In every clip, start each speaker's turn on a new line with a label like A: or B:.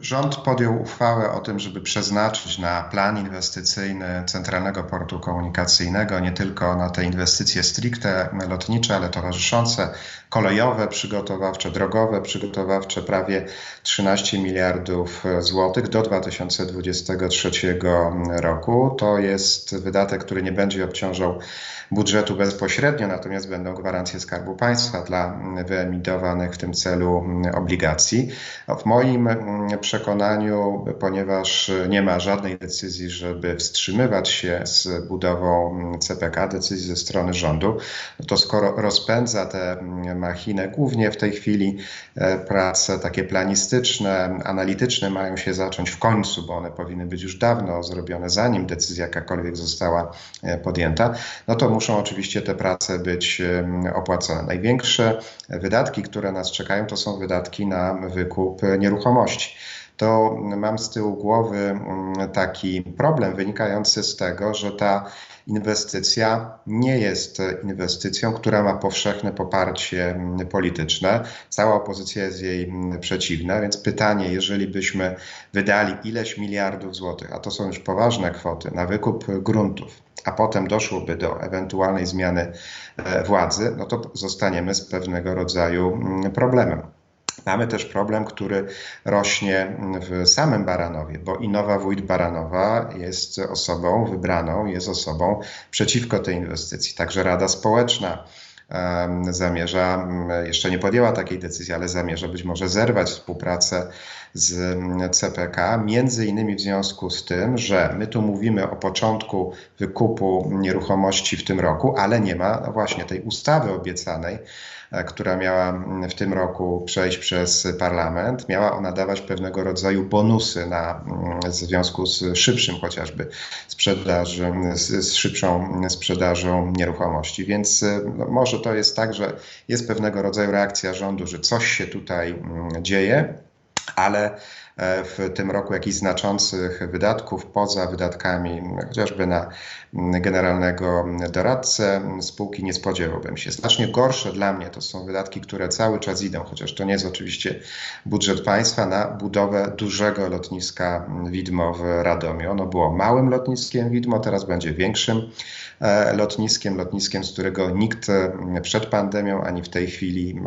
A: Rząd podjął uchwałę o tym, żeby przeznaczyć na plan inwestycyjny Centralnego Portu Komunikacyjnego nie tylko na te inwestycje stricte lotnicze, ale towarzyszące, kolejowe, przygotowawcze, drogowe, przygotowawcze, prawie 13 miliardów złotych do 2023 roku. To jest wydatek, który nie będzie obciążał budżetu bezpośrednio, natomiast będą gwarancje Skarbu Państwa dla wyemitowanych w tym celu obligacji. W moim przekonaniu, ponieważ nie ma żadnej decyzji, żeby wstrzymywać się z budową CPK, decyzji ze strony rządu, to skoro rozpędza tę machinę, głównie w tej chwili e, prace takie planistyczne, analityczne mają się zacząć w końcu, bo one powinny być już dawno zrobione, zanim decyzja jakakolwiek została e, podjęta, no to muszą oczywiście te prace być opłacone. Największe wydatki, które nas czekają, to są wydatki na wykup nieruchomości to mam z tyłu głowy mm, taki problem wynikający z tego, że ta inwestycja nie jest inwestycją, która ma powszechne poparcie mm, polityczne. Cała opozycja jest jej mm, przeciwna, więc pytanie, jeżeli byśmy wydali ileś miliardów złotych, a to są już poważne kwoty, na wykup gruntów, a potem doszłoby do ewentualnej zmiany e, władzy, no to zostaniemy z pewnego rodzaju problemem. Mamy też problem, który rośnie w samym Baranowie, bo i nowa wójt Baranowa jest osobą wybraną, jest osobą przeciwko tej inwestycji. Także Rada Społeczna zamierza, jeszcze nie podjęła takiej decyzji, ale zamierza być może zerwać współpracę z CPK, między innymi w związku z tym, że my tu mówimy o początku wykupu nieruchomości w tym roku, ale nie ma właśnie tej ustawy obiecanej, która miała w tym roku przejść przez parlament. Miała ona dawać pewnego rodzaju bonusy na, w związku z szybszym chociażby sprzedaży, z, z szybszą sprzedażą nieruchomości. Więc e, no, może to jest tak, że jest pewnego rodzaju reakcja rządu, że coś się tutaj dzieje ale e, w tym roku jakichś znaczących wydatków poza wydatkami chociażby na generalnego doradcę spółki nie spodziewałbym się. Znacznie gorsze dla mnie to są wydatki, które cały czas idą, chociaż to nie jest oczywiście budżet państwa, na budowę dużego lotniska Widmo w Radomiu. Ono było małym lotniskiem Widmo, teraz będzie większym e, lotniskiem, lotniskiem, z którego nikt przed pandemią ani w tej chwili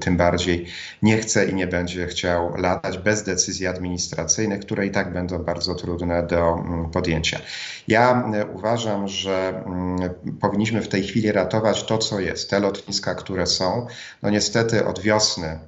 A: tym bardziej nie chce i nie będzie chciał latać bez decyzji administracyjnych, które i tak będą bardzo trudne do podjęcia. Ja uważam, uważam, że mm, powinniśmy w tej chwili ratować to, co jest, te lotniska, które są. No niestety od wiosny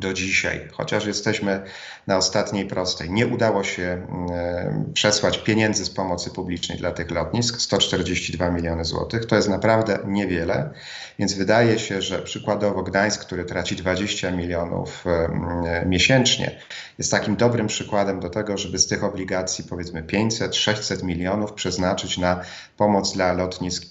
A: do dzisiaj, chociaż jesteśmy na ostatniej prostej. Nie udało się mm, przesłać pieniędzy z pomocy publicznej dla tych lotnisk 142 miliony złotych. To jest naprawdę niewiele, więc wydaje się, że przykładowo Gdańsk, który traci 20 milionów mm, miesięcznie, jest takim dobrym przykładem do tego, żeby z tych obligacji powiedzmy 500-600 milionów przeznaczyć na pomoc dla lotnisk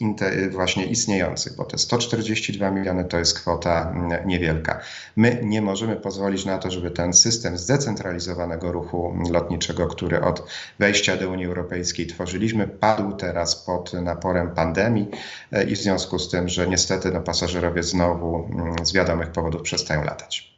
A: właśnie istniejących, bo te 142 miliony to jest kwota niewielka. My nie możemy pozwolić na to, żeby ten system zdecentralizowanego ruchu lotniczego, który od wejścia do Unii Europejskiej tworzyliśmy, padł teraz pod naporem pandemii e, i w związku z tym, że niestety no, pasażerowie znowu mm, z wiadomych powodów przestają latać.